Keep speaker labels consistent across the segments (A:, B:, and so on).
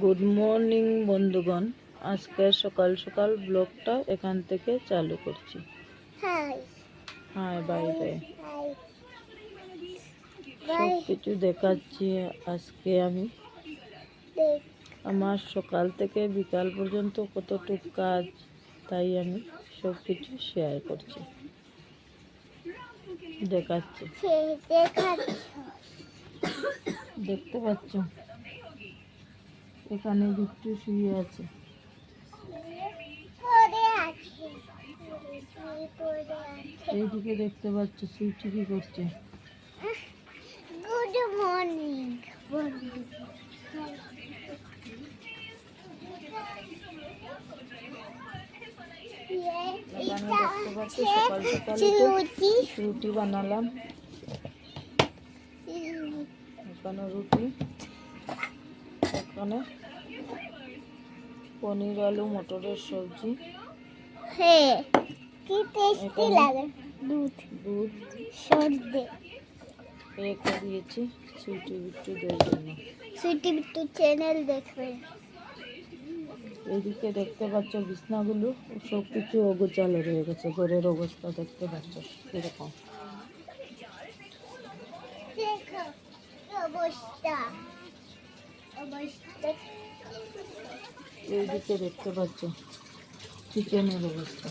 A: Good morning বন্ধুগণ। আজকে সকাল সকাল ব্লগটা এখান থেকে চালু করছি। হ্যাঁ বাইরে
B: হাই
A: সব কিছু দেখাচ্ছি আজকে আমি। আমার সকাল থেকে বিকাল পর্যন্ত কতটুকু কাজ তাই আমি সব কিছু শেয়ার করছি। দেখাচ্ছি। দেখতে পাচ্ছ? এখানে বিট্টু শুয়ে আছে। এইদিকে দেখতে পাচ্ছ সুইটি কি করছে।
B: গুড মর্নিং রুটি
A: বানালাম। এখানে রুটি। এখানে পনির আলু মটরের সবজি।
B: হ্যাঁ কি টেস্টি লাগে। দুধ।
A: দুধ।
B: সর্দে
A: রেখে দিয়েছি সুইটি বিট্টুদের জন্য।
B: সুইটি বিট্টু চ্যানেল দেখবে।
A: এইদিকে দেখতে পাচ্ছ বিছনাগুলো সব কিছু অগোচালো রয়ে গেছে ঘরের অবস্থা দেখতে পাচ্ছ এরকম
B: অবস্থা।
A: এইদিকে দেখতে পাচ্ছ চিকেনের অবস্থা।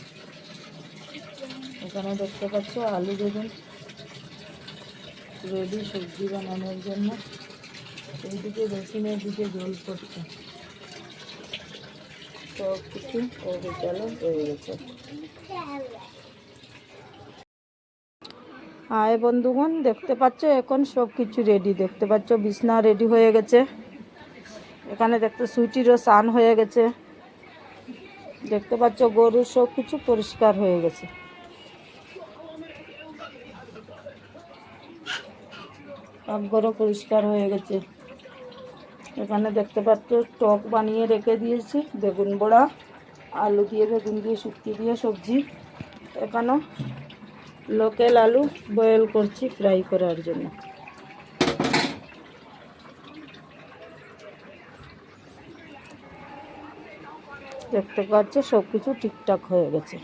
A: এখানে দেখতে পাচ্ছ আলু বেগুন রেডি সবজি বানানোর জন্য। এইদিকে বেসিনের দিকে জল পড়ছে। সব কিছু অগোচালো রয়ে গেছে। হাই বন্ধুগণ, দেখতে পাচ্ছ এখন সব কিছু রেডি দেখতে পাচ্ছ বিছনা রেডি হয়ে গেছে। এখানে দেখতে সুইটিরও স্নান হয়ে গেছে। দেখতে পাচ্ছ গরুর সব কিছু পরিষ্কার হয়ে গেছে। পাকঘরও পরিষ্কার হয়ে গেছে। এখানে দেখতে পাচ্ছ টক বানিয়ে রেখে দিয়েছি, বেগুন বড়া, আলু দিয়ে বেগুন দিয়ে শুক্তি দিয়ে সবজি। এখানেও লোকাল আলু বয়েল করছি ফ্রাই করার জন্য। দেখতে পাচ্ছ সব কিছু ঠিকঠাক হয়ে গেছে।